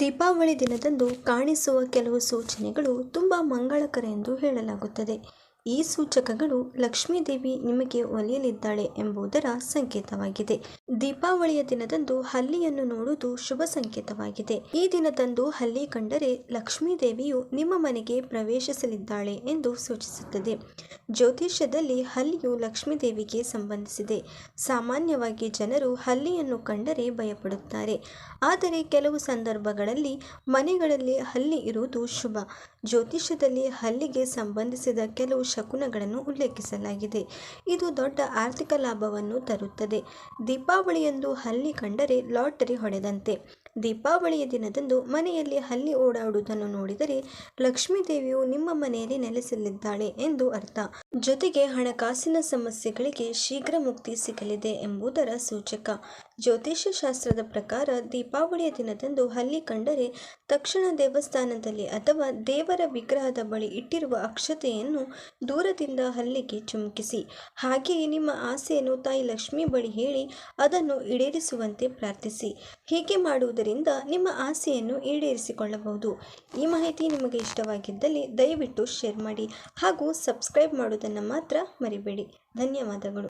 ದೀಪಾವಳಿ ದಿನದಂದು ಕಾಣಿಸುವ ಕೆಲವು ಸೂಚನೆಗಳು ತುಂಬ ಮಂಗಳಕರ ಎಂದು ಹೇಳಲಾಗುತ್ತದೆ. ಈ ಸೂಚಕಗಳು ಲಕ್ಷ್ಮೀದೇವಿ ನಿಮಗೆ ಒಲಿಯಲಿದ್ದಾಳೆ ಎಂಬುದರ ಸಂಕೇತವಾಗಿದೆ. ದೀಪಾವಳಿಯ ದಿನದಂದು ಹಲ್ಲಿಯನ್ನು ನೋಡುವುದು ಶುಭ ಸಂಕೇತವಾಗಿದೆ. ಈ ದಿನದಂದು ಹಲ್ಲಿ ಕಂಡರೆ ಲಕ್ಷ್ಮೀದೇವಿಯು ನಿಮ್ಮ ಮನೆಗೆ ಪ್ರವೇಶಿಸಲಿದ್ದಾಳೆ ಎಂದು ಸೂಚಿಸುತ್ತದೆ. ಜ್ಯೋತಿಷ್ಯದಲ್ಲಿ ಹಲ್ಲಿಯು ಲಕ್ಷ್ಮೀದೇವಿಗೆ ಸಂಬಂಧಿಸಿದೆ. ಸಾಮಾನ್ಯವಾಗಿ ಜನರು ಹಲ್ಲಿಯನ್ನು ಕಂಡರೆ ಭಯಪಡುತ್ತಾರೆ. ಆದರೆ ಕೆಲವು ಸಂದರ್ಭಗಳಲ್ಲಿ ಮನೆಗಳಲ್ಲಿ ಹಲ್ಲಿ ಇರುವುದು ಶುಭ. ಜ್ಯೋತಿಷ್ಯದಲ್ಲಿ ಹಲ್ಲಿಗೆ ಸಂಬಂಧಿಸಿದ ಕೆಲವು ಶಕುನಗಳನ್ನು ಉಲ್ಲೇಖಿಸಲಾಗಿದೆ. ಇದು ದೊಡ್ಡ ಆರ್ಥಿಕ ಲಾಭವನ್ನು ತರುತ್ತದೆ. ದೀಪಾವಳಿಯಂದು ಹಲ್ಲಿ ಕಂಡರೆ ಲಾಟರಿ ಹೊಡೆದಂತೆ. ದೀಪಾವಳಿಯ ದಿನದಂದು ಮನೆಯಲ್ಲಿ ಹಲ್ಲಿ ಓಡಾಡುವುದನ್ನು ನೋಡಿದರೆ ಲಕ್ಷ್ಮೀದೇವಿಯು ನಿಮ್ಮ ಮನೆಯಲ್ಲಿ ನೆಲೆಸಲಿದ್ದಾಳೆ ಎಂದು ಅರ್ಥ. ಜೊತೆಗೆ ಹಣಕಾಸಿನ ಸಮಸ್ಯೆಗಳಿಗೆ ಶೀಘ್ರ ಮುಕ್ತಿ ಸಿಗಲಿದೆ ಎಂಬುದರ ಸೂಚಕ. ಜ್ಯೋತಿಷ್ಯ ಶಾಸ್ತ್ರದ ಪ್ರಕಾರ ದೀಪಾವಳಿಯ ದಿನದಂದು ಹಲ್ಲಿ ಕಂಡರೆ ತಕ್ಷಣ ದೇವಸ್ಥಾನದಲ್ಲಿ ಅಥವಾ ದೇವರ ವಿಗ್ರಹದ ಬಳಿ ಇಟ್ಟಿರುವ ಅಕ್ಷತೆಯನ್ನು ದೂರದಿಂದ ಹಲ್ಲಿಗೆ ಚುಮುಕಿಸಿ. ಹಾಗೆಯೇ ನಿಮ್ಮ ಆಸೆಯನ್ನು ತಾಯಿ ಲಕ್ಷ್ಮಿ ಬಳಿ ಹೇಳಿ ಅದನ್ನು ಈಡೇರಿಸುವಂತೆ ಪ್ರಾರ್ಥಿಸಿ. ಹೀಗೆ ಮಾಡುವುದರಿಂದ ನಿಮ್ಮ ಆಸೆಯನ್ನು ಈಡೇರಿಸಿಕೊಳ್ಳಬಹುದು. ಈ ಮಾಹಿತಿ ನಿಮಗೆ ಇಷ್ಟವಾಗಿದ್ದಲ್ಲಿ ದಯವಿಟ್ಟು ಶೇರ್ ಮಾಡಿ ಹಾಗೂ ಸಬ್ಸ್ಕ್ರೈಬ್ ಮಾಡುವುದನ್ನು ಮಾತ್ರ ಮರಿಬೇಡಿ. ಧನ್ಯವಾದಗಳು.